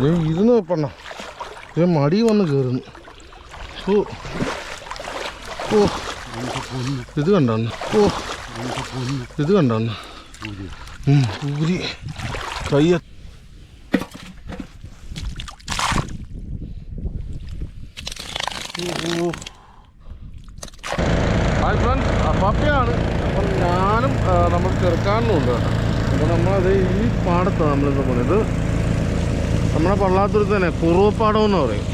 ഞാൻ ഇരുന്ന് വെപ്പണ്ണ ഞാൻ മടി വന്ന് കയറുന്നു ഓ. ഓ. ഇത് കണ്ടാന്ന് ഓ. ഇത് കണ്ടാന്ന് പൂരി. കയ്യ ഹായ് ഫ്രണ്ട്സ് അപ്പാപ്പയാണ് അപ്പം ഞാനും ആ, നമ്മൾ ചെറുക്കാനും ഉണ്ട് കേട്ടോ അപ്പോൾ നമ്മളത് ഈ പാടത്താണ് നമ്മളിന്ന് പോകുന്നത് നമ്മുടെ പള്ളാത്തുരുത്ത് തന്നെ കുറുവപ്പാടം എന്ന് പറയും.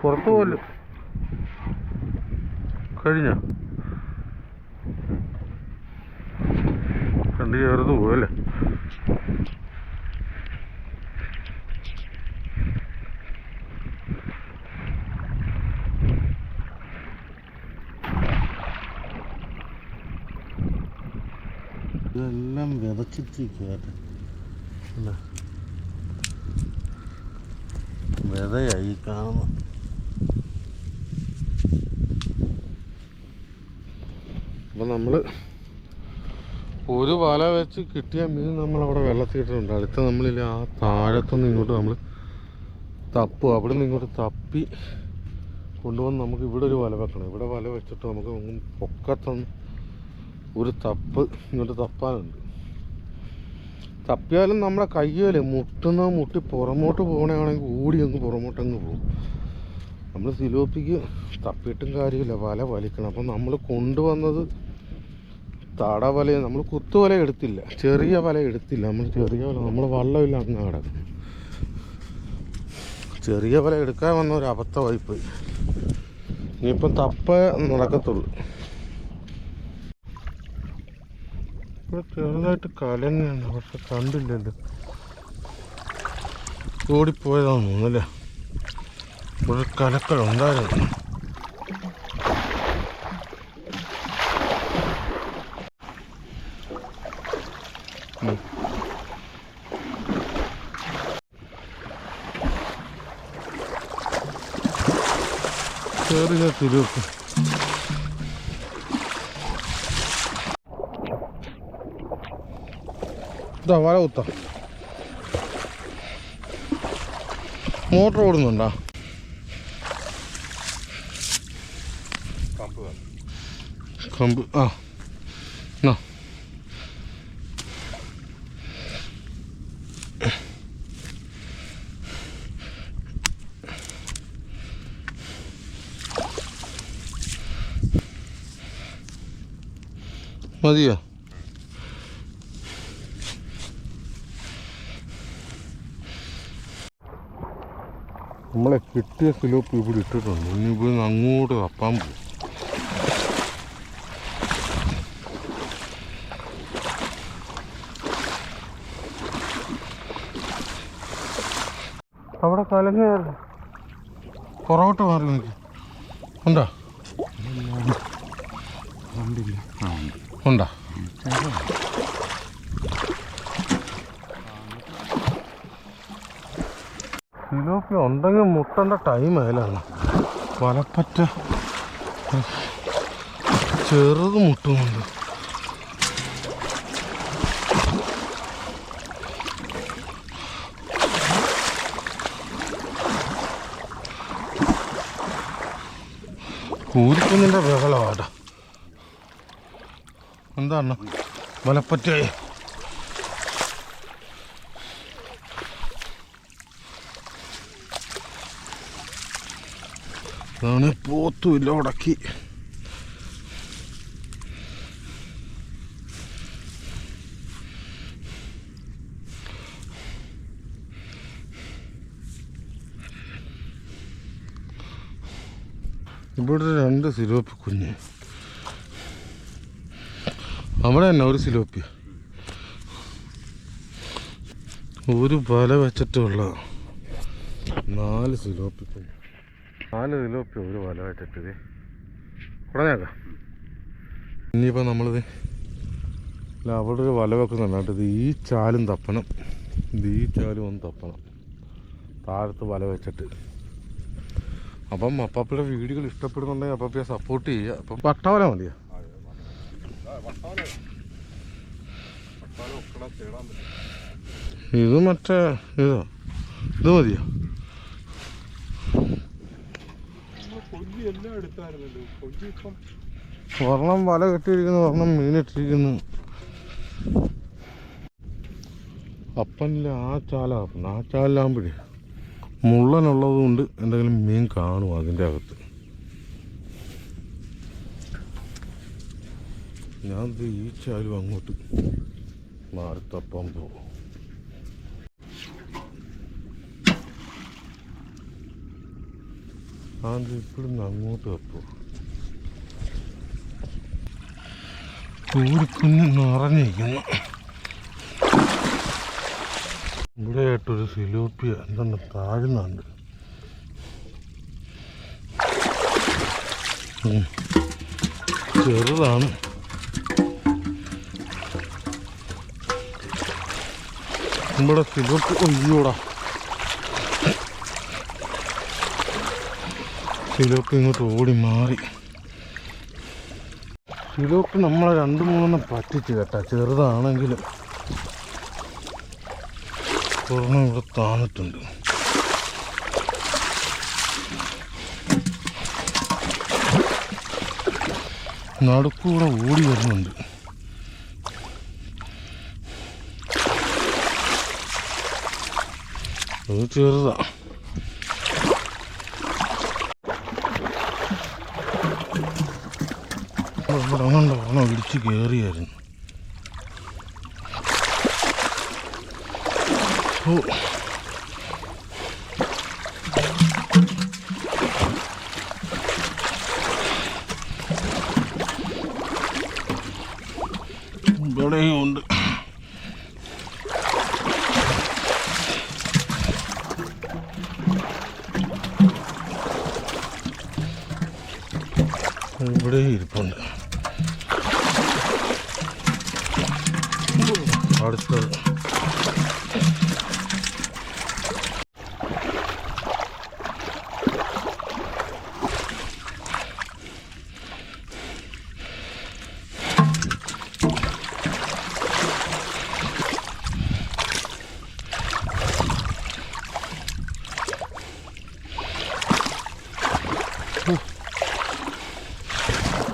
പുറത്തു പോലും കഴിഞ്ഞ? കണ്ടു ചേർന്ന് പോയല്ലേ അല്ല വിതയായി കാണുന്നു അപ്പം നമ്മൾ ഒരു വല വെച്ച് കിട്ടിയ മീൻ നമ്മളവിടെ വെള്ളത്തിയിട്ടുണ്ട് അടുത്ത നമ്മളില്ല ആ താഴത്തുനിന്ന് ഇങ്ങോട്ട് നമ്മൾ തപ്പും അവിടെ നിന്ന് ഇങ്ങോട്ട് തപ്പി കൊണ്ടുവന്ന് നമുക്ക് ഇവിടെ ഒരു വല വെക്കണം. ഇവിടെ വല വെച്ചിട്ട് നമുക്ക് പൊക്കത്തൊന്ന് ഒരു തപ്പ് ഇങ്ങോട്ട് തപ്പാനുണ്ട്. തപ്പിയാലും നമ്മുടെ കയ്യല്ലേ? മുട്ടുന്ന മുട്ടി പുറമോട്ട് പോകണമെങ്കിൽ ഓടി അങ്ങ് പുറമോട്ട് അങ്ങ് പോകും. നമ്മൾ സിലോപ്പിക്ക് തപ്പിയിട്ടും കാര്യമില്ല. വല വലിക്കണം. അപ്പം നമ്മൾ കൊണ്ടുവന്നത് തടവല നമ്മൾ കുത്തുവല എടുത്തില്ല. ചെറിയ വല എടുത്തില്ല. നമ്മൾ ചെറിയ വല നമ്മൾ വള്ളമില്ല അങ്ങ് കിടക്കും ചെറിയ വല എടുക്കാൻ വന്ന ഒരു അബദ്ധ പോയി ഇനിയിപ്പം തപ്പ നടക്കത്തുള്ളൂ. ഇവിടെ ചെറുതായിട്ട് കലങ്ങുണ്ട് പക്ഷെ കണ്ടില്ലല്ലോ. ഓടിപ്പോയതാണെന്ന് തോന്നുന്നല്ലേ? കലക്കലുണ്ടായിരുന്നു ഉണ്ടായിരുന്നു. ചെറിയ തിരുവപ്പ് ഇതാ വല കുത്ത. മോട്ടർ ഓടുന്നുണ്ടോ? കമ്പ് ആ. എന്നാ മതിയോ? നമ്മളെ കിട്ടിയ സിലോപ്പ് ഇവിടെ ഇട്ടിട്ടുണ്ട്. ഇനി ഇവിടുന്ന് അങ്ങോട്ട് തപ്പാൻ പോകും അവിടെ കലങ്ങാറ് പുറകോട്ട് മാറി നോക്കി. ഉണ്ടോ? ഉണ്ട്? സിലോപ്പി ഉണ്ടെങ്കിൽ മുട്ടേണ്ട ടൈം അതിലാണ് വലപ്പറ്റ ചെറുത് മുട്ടുന്നുണ്ട് കൂലിക്കുന്നിന്റെ ബഹളമാടാ. എന്താണ് വലപ്പറ്റേ അതാണ് പോത്തുമില്ല ഉടക്കി. ഇവിടെ രണ്ട് സിലോപ്പി കുഞ്ഞ്. അവിടെ തന്നെ ഒരു സിലോപ്പി. ഒരു പല വെച്ചിട്ടുള്ള നാല് സിലോപ്പി കുഞ്ഞ്. നാല് ഒരു വല വെച്ചിട്ട് ഇത് ഉടനേക്കാം ഇനിയിപ്പോൾ നമ്മളിത് അല്ല അവിടെ ഒരു വല വെക്കുന്നുണ്ട്. ഇത് ഈ ചാലും തപ്പണം. ഇത് ഈ ചാലും ഒന്ന് തപ്പണം. താഴത്ത് വല വെച്ചിട്ട്. അപ്പം അപ്പാപ്പയുടെ വീഡിയോകൾ ഇഷ്ടപ്പെടുന്നുണ്ടെങ്കിൽ അപ്പാപ്പയെ സപ്പോർട്ട് ചെയ്യുക. അപ്പം പട്ടവല മതിയോ? ഇത് മറ്റേ ഇതോ? ഇത് മതിയോ കൊല്ലി എല്ലാം വല കെട്ടിയിരിക്കുന്നു ഒരെണ്ണം മീനിട്ടിരിക്കുന്നു. അപ്പനിലെ ആ ചാല അപ്പം ആ ചാലാകുമ്പോഴേ മുള്ളനുള്ളത് കൊണ്ട് എന്തെങ്കിലും മീൻ കാണും അതിന്റെ അകത്ത്. ഞാൻ ഈ ചാലും അങ്ങോട്ട് മാറി തപ്പാൻ പോകും അത് ഇപ്പോഴും അങ്ങോട്ട് വെപ്പോ കൂരിക്കുഞ്ഞ് നിറഞ്ഞിരിക്കുന്നു. ഇവിടെ ആയിട്ടൊരു സിലോപ്പിയ എന്താണ് താഴ്ന്നുണ്ട്. ചെറുതാണ്. ഇവിടെ സിലോപ്പി ഒയ്യോടാ സിലോപ്പി ഇങ്ങോട്ട് ഓടി മാറി. സിലോപ്പി നമ്മളെ രണ്ട് മൂന്നെണ്ണം പറ്റിച്ചു കേട്ടാ. ചെറുതാണെങ്കിലും ഒരെണ്ണം ഇവിടെ താന്നിട്ടുണ്ട്. നടുക്കൂടെ ഓടി വരുന്നുണ്ട്. അത് ചെറുതാ ഇവിടെ അങ്ങനെ ഇടിച്ച് കയറിയായിരുന്നു ഓ ഇവിടെയും ഉണ്ട്.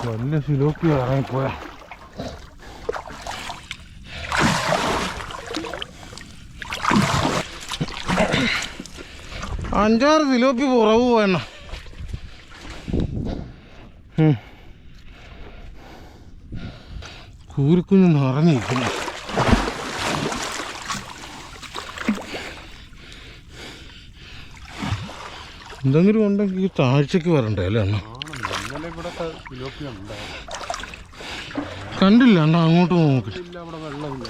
വലിയ സിലോപ്പി ഇറങ്ങിപ്പോയ അഞ്ചാറ് സിലോപ്പി പുറവ് പോയെണ്ണ കൂരിക്കുഞ്ഞ് നിറഞ്ഞിരിക്കുന്നു. എന്തെങ്കിലും ഉണ്ടെങ്കിൽ ഈ താഴ്ചക്ക് വരണ്ടേ അല്ലേ അണ്ണ? ഉണ്ടായിരുന്നു കണ്ടില്ല എന്നാ അങ്ങോട്ട് നോക്കിട്ട് ഇല്ല അവിടെ വെള്ളമില്ല.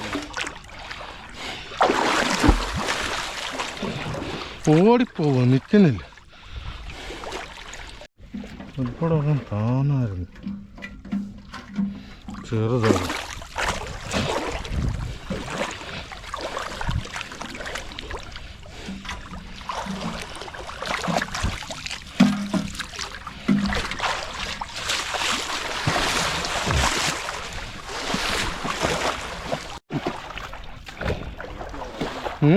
ഓടിപ്പോവാ നിൽക്കുന്നില്ല ഇവിടെ താന്നായിരുന്നു ചെറുതായിരുന്നു ചെറുതാണ് ഉം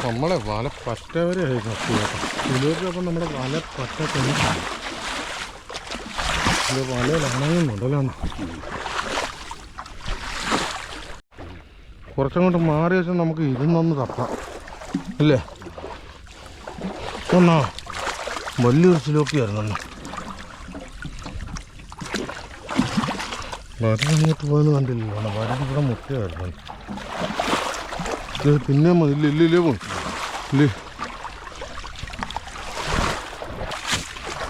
നമ്മളെ പറ്റവരെ ആയിരുന്നു ഇതിലേക്ക് അപ്പം നമ്മുടെ വല പറ്റ വല ഇത് വലയിലാണെന്നുണ്ടല്ലോ കുറച്ചങ്ങോട്ട് മാറി വെച്ചാൽ നമുക്ക് ഇരുന്നൊന്ന് തപ്പാം അല്ലേ? ഒന്നാ വലിയൊരു സിലോപ്പിയായിരുന്നു അങ്ങോട്ട് പോയെന്ന് കണ്ടില്ലല്ലോ വരൻ ഇവിടെ മുട്ടയായിരുന്നു പിന്നെ ഇല്ല ഇല്ല പോയി ഇല്ലേ.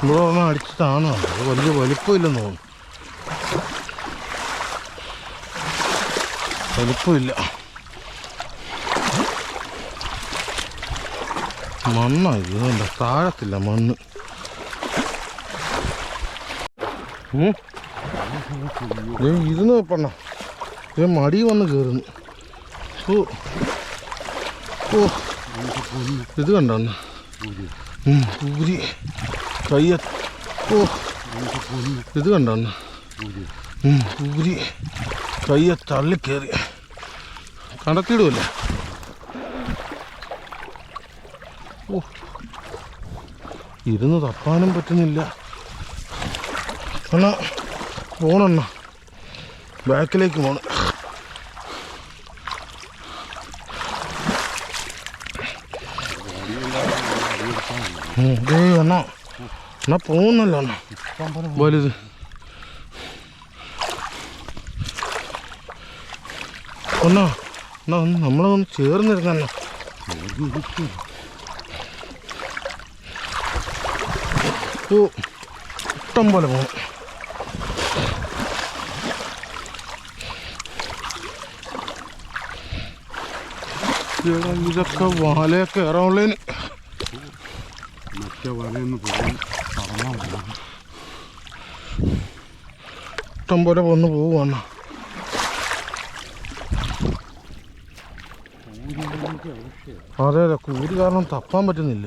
ഇവിടെ അടിച്ചിട്ടാണ് അത് വലിയ വലിപ്പമില്ലെന്ന് തോന്നുന്നു. വലിപ്പമില്ല. മണ്ണാ ഇത്. ഇതുണ്ട്? താഴത്തില്ല മണ്ണ്. ഇതെന്ന് വെപ്പണ്ണ ഇത് മടി വന്ന് കയറുന്നു ഓ ഓ. ഇത് കണ്ടോ അണ്ണ? കയ്യ ഇത് കണ്ടോന്ന് ഊരി. കയ്യ കയറി കടത്തിയിടുമല്ലേ ഓ. ഇരുന്ന് തപ്പാനും പറ്റുന്നില്ല. എന്നാ പോണണ്ണ. ബാക്കിലേക്ക് പോണ്. അണ്ണാ. എന്നാ പോകുന്നല്ലോ വലുത്. ഒന്നാ എന്നാ ഒന്ന് നമ്മളൊന്ന് ചേർന്നിരുന്നല്ലോ ഓ ഇഷ്ടം പോലെ പോകും ഇതൊക്കെ വാലയൊക്കെ ഇറങ്ങുള്ളതിന് മറ്റേ വലയൊന്ന് മതി ഇഷ്ടം പോലെ വന്ന് പോവുകയാണ്. അതെ അതെ കൂലി കാരണം തപ്പാൻ പറ്റുന്നില്ല.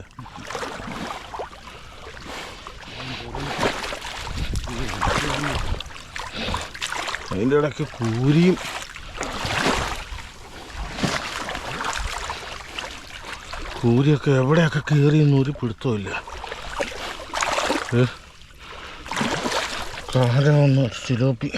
അതിന്റെ ഇടയ്ക്ക് കൂരിയും കൂരിയൊക്കെ എവിടെയൊക്കെ കയറിയെന്നൊരു പിടുത്തമില്ല ഏ? കാലമൊന്ന് സിലോപ്പി.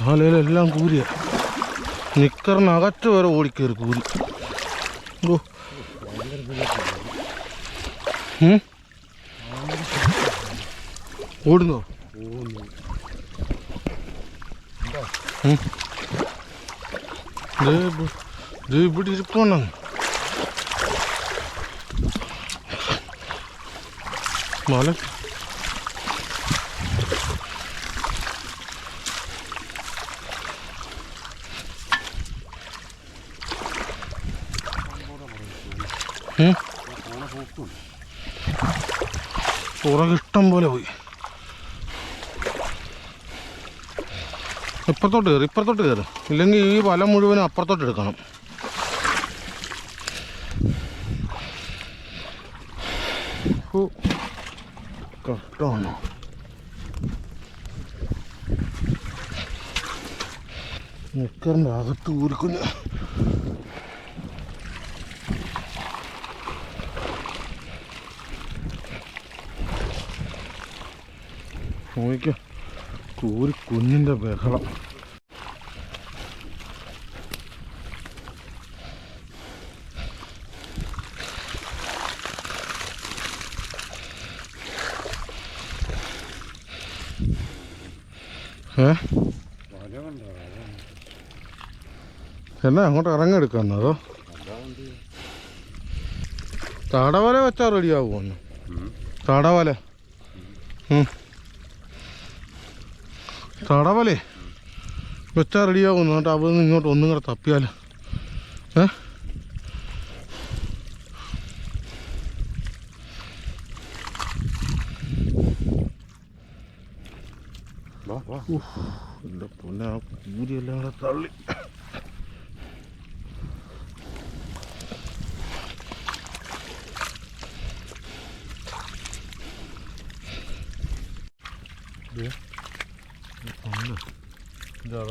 കാലയിലെല്ലാം കൂരിയ. നിക്കറിനകത്ത് വരെ ഓടിക്കേറി കൂരി. ഓ? ഓടുന്നോ? ദേ ഇവിടെ ഇരിക്കണം മല പുറകെ ഇഷ്ടം പോലെ പോയി. ഇപ്പുറത്തോട്ട് കയറി ഇപ്പുറത്തോട്ട് കയറി. ഇല്ലെങ്കിൽ ഈ വല മുഴുവനും അപ്പുറത്തോട്ട് എടുക്കണം. നോക്കിക്കോ. കൂരി കുഞ്ഞിന്റെ ബഹളം. ഏ? എന്നാ അങ്ങോട്ട് ഇറങ്ങിയെടുക്കാന്നോ അതോ? തടവല വെച്ചാൽ റെഡിയാവുമോ തടവല? തടവലേ. വെച്ചാൽ റെഡിയാകുന്നു. എന്നിട്ട് അവിടെ നിന്ന് ഇങ്ങോട്ട് ഒന്നും കൂടെ തപ്പിയാലോ. ഏ? എന്റെ പൊന്നെ ആ കൂരിയെല്ലാം കൂടെ തള്ളി.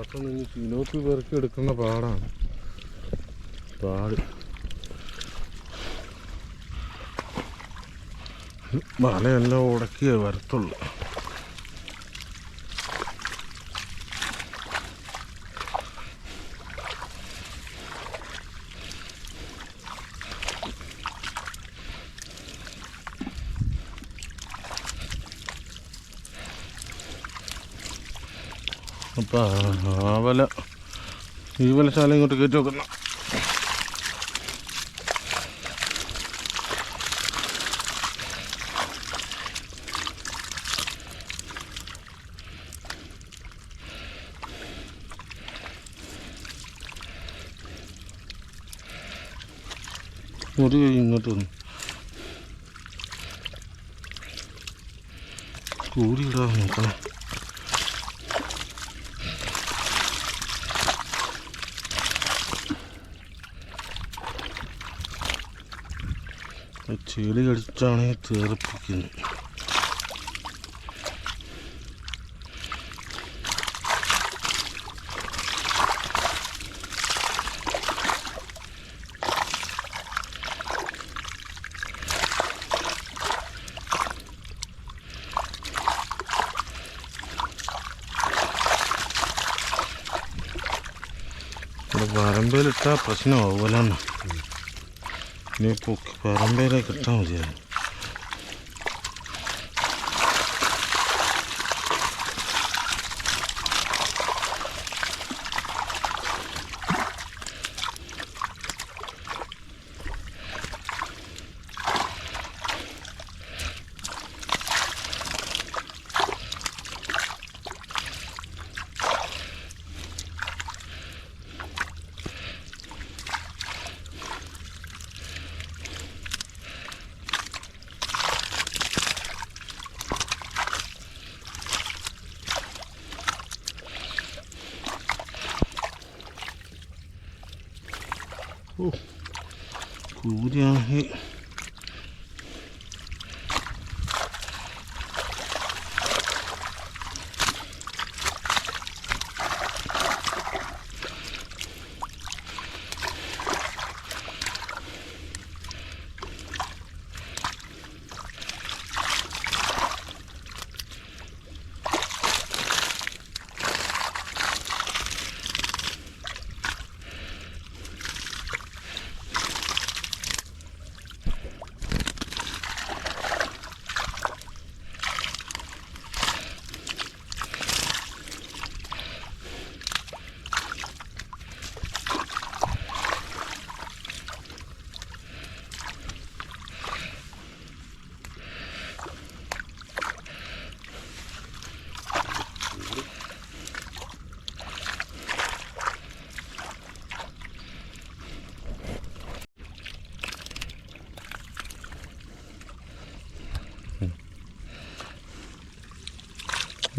അതൊക്കെ നിന്ന് സിനോപ്പി പെറുക്കി എടുക്കുന്ന പാടാണ്. പാട്. മലയെല്ലാം ഉടക്കിയേ വരത്തുള്ളൂ. അപ്പം ആ വല. ഈ വലശാല ഇങ്ങോട്ട് കയറ്റി വെക്കുന്ന. ഇങ്ങോട്ട് വന്നു. കൂടി ഇടാ നോക്കാം ചെളി കടിച്ചാണ് തേർപ്പിക്കുന്നത്. ഇവിടെ പറമ്പയിലിട്ടാ പ്രശ്നമാവുമല്ലോ para ver que estamos yendo. 有点黑。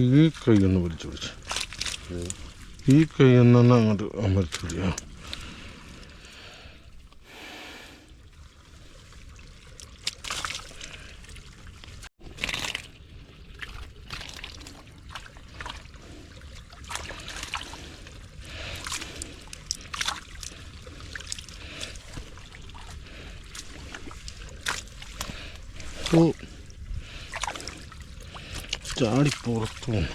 ഈ കൈ ഒന്ന് വലിച്ചു പിടിച്ച്. ഈ കൈ ഒന്നൊന്ന് അങ്ങോട്ട് അമർത്തി പിടിക്കാം ഓ ചാടി പുറത്തു പോന്നു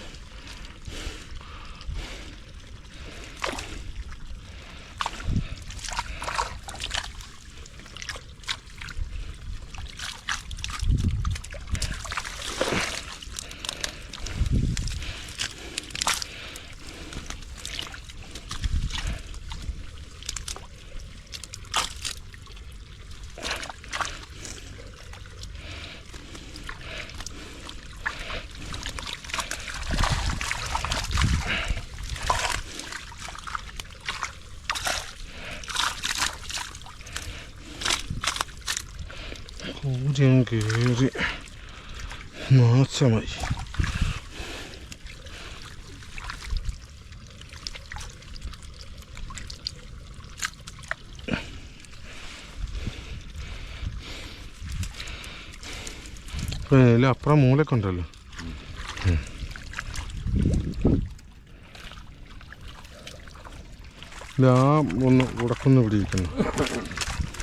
കൂരിയം കയറി നാശമായി ഇതിൽ അപ്പുറം മൂലൊക്കെ ഉണ്ടല്ലോ. ഒന്ന് ഉടക്കൊന്ന് പിടിയിരിക്കുന്നു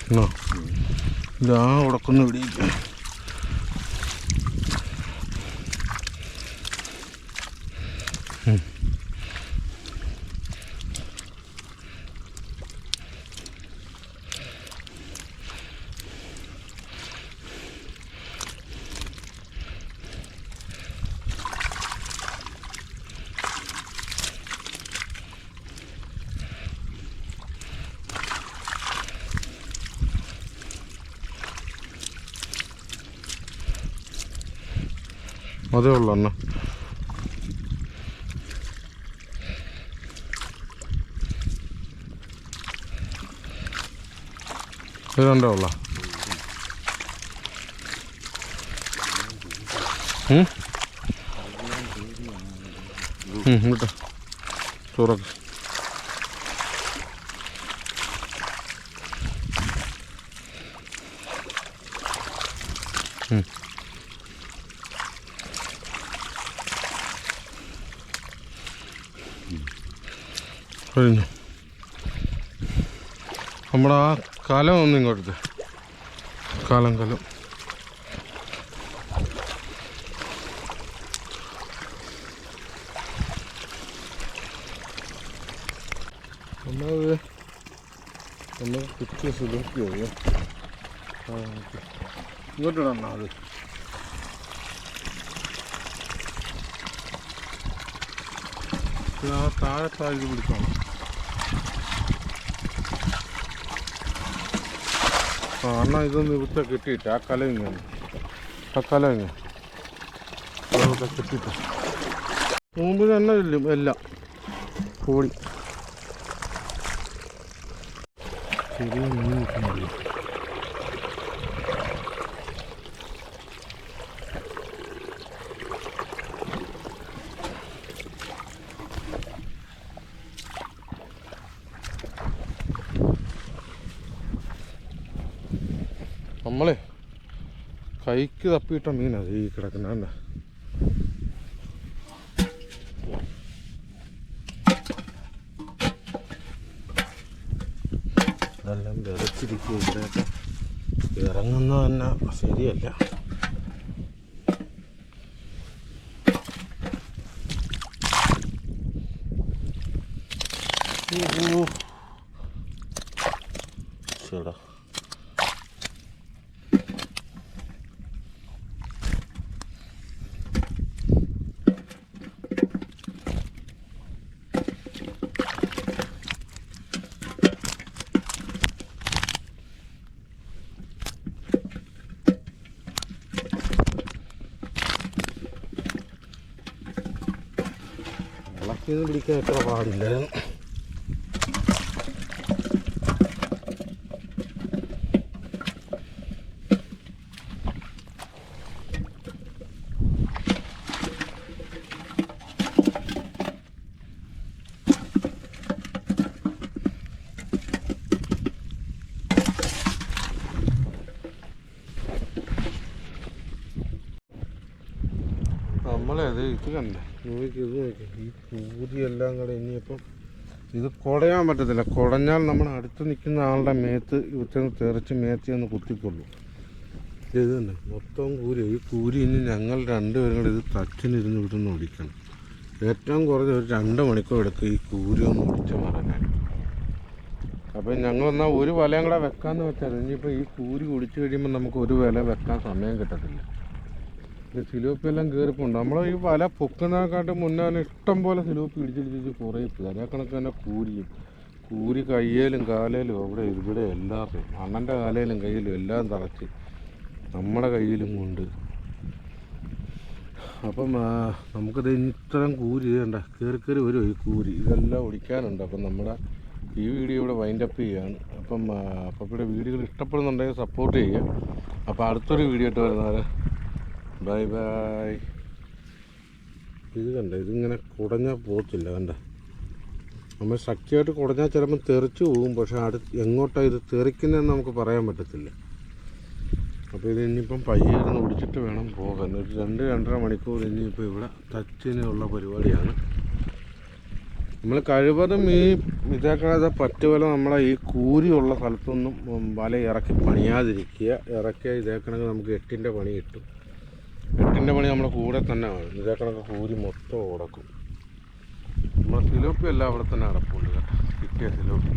എന്നോ ഇതാ ഉടക്കുന്ന പിടിയിരിക്കുന്നു അതേ ഉള്ളു അണ്ണ ഇത് രണ്ടേ ഉള്ള കേട്ടോ ചോറൊക്കെ കഴിഞ്ഞു. നമ്മുടെ ആ കലം ഒന്ന് ഇങ്ങോട്ട്. കലം കലം. നമ്മളത് അത്. താഴെ താഴെ പിടിക്കണം ആ അണ്ണ ഇതൊന്ന് ഇവിടുത്തെ കിട്ടിയിട്ട് ആ കല ഇങ്ങനെ ആ കല ഇങ്ങനെ അതൊക്കെ മുമ്പ് തന്നെ ചെല്ലും എല്ലാം. കോഴി ശരി മീൻ നമ്മളെ കൈക്ക് തപ്പിയിട്ട മീനാണ് ഈ കിടക്കുന്ന ഇതെല്ലാം വിറച്ചിരിക്കും ഇവിടെയൊക്കെ. തന്നെ ശരിയല്ല ഓ ചേടാ ഇളക്കിയൊന്നും പിടിക്കാൻ എത്ര പാടില്ലായിരുന്നു നമ്മളെ അത് ഇത് കണ്ടേ? നോക്കി ഇത് നോക്കി. ഇനിയിപ്പം ഇത് കുടയാൻ പറ്റത്തില്ല. കുടഞ്ഞാൽ നമ്മൾ അടുത്ത് നിൽക്കുന്ന ആളുടെ മേത്ത് ഇവിടുത്തെ തെറിച്ച് മേത്തി ഒന്ന് കുത്തിക്കൊള്ളു. ഇത് തന്നെ. മൊത്തം കൂരി. ഈ കൂരി ഇനി ഞങ്ങൾ രണ്ടുപേരും കൂടെ ഇത് തച്ചിനിരുന്ന് ഇവിടുന്ന് ഓടിക്കണം. ഏറ്റവും കുറഞ്ഞ ഒരു രണ്ട് മണിക്കൂർ എടുക്കും ഈ കൂരി ഒന്ന് ഒടിച്ച് മറങ്ങാൻ അപ്പം ഞങ്ങൾ എന്നാൽ ഒരു വലയും കൂടെ വെക്കാമെന്ന് വെച്ചാൽ ഇനിയിപ്പോൾ ഈ കൂരി ഒടിച്ചു കഴിയുമ്പോൾ നമുക്ക് ഒരു വില വെക്കാൻ സമയം കിട്ടത്തില്ല. ഇത് സിലോപ്പി എല്ലാം കയറിപ്പോണ്ട് നമ്മൾ ഈ വല പൊക്കുന്നതിനെക്കാട്ടും മുന്നേ ഇഷ്ടം പോലെ സിലോപ്പി ഇടിച്ചിടിച്ച് കുറേ അതേ കണക്ക് തന്നെ കൂരിയും കൂരി കയ്യേലും കാലേലും അവിടെ ഇവിടെ എല്ലാവരുടെയും അണ്ണന്റെ കാലേലും കയ്യിലും എല്ലാം തറച്ച് നമ്മുടെ കയ്യിലും കൊണ്ട് അപ്പം നമുക്കത് ഇത്രയും കൂരി ഇതേണ്ട കയറി കയറി വരും ഈ കൂരി. ഇതെല്ലാം ഒടിക്കാനുണ്ട്. അപ്പം നമ്മുടെ ഈ വീഡിയോ ഇവിടെ ചെയ്യുകയാണ് അപ്പം ആ, അപ്പം ഇവിടെ വീഡിയോകൾ ഇഷ്ടപ്പെടുന്നുണ്ടെങ്കിൽ സപ്പോർട്ട് ചെയ്യുക. അപ്പോൾ അടുത്തൊരു വീഡിയോ ഇട്ട് വരുന്നവരെ ബൈ ബൈ ഇത് കണ്ട? ഇതിങ്ങനെ കുടഞ്ഞാൽ പോകത്തില്ല കണ്ട? നമ്മൾ ശക്തിയായിട്ട് കുടഞ്ഞാൽ ചിലപ്പോൾ തെറിച്ചു പോകും പക്ഷെ അടുത്ത് എങ്ങോട്ടാണ് ഇത് തെറിക്കുന്നതെന്ന് നമുക്ക് പറയാൻ പറ്റത്തില്ല. അപ്പോൾ ഇത് ഇനിയിപ്പം പയ്യെ ഇരുന്ന് ഒടിച്ചിട്ട് വേണം പോകാൻ. ഒരു രണ്ട് രണ്ടര മണിക്കൂർ ഇനിയിപ്പോൾ ഇവിടെ ടച്ചിനുള്ള പരിപാടിയാണ്. നമ്മൾ കഴിവതും ഈ ഇതേക്കാതെ പറ്റുപോലെ നമ്മളെ ഈ കൂരിയുള്ള സ്ഥലത്തൊന്നും വല ഇറക്കി പണിയാതിരിക്കുക. ഇറക്കിയ ഇതേക്കണമെങ്കിൽ നമുക്ക് എട്ടിന്റെ പണി കിട്ടും. എട്ടിന്റെ പണി നമ്മുടെ കൂടെ തന്നെ വേണം ഇതേക്കണക്ക് കൂരി മൊത്തം ഉടക്കും നമ്മുടെ സിലോപ്പി എല്ലാം അവിടെ തന്നെ അടപ്പുണ്ട് കേട്ടോ. കിട്ടിയ സിലോപ്പി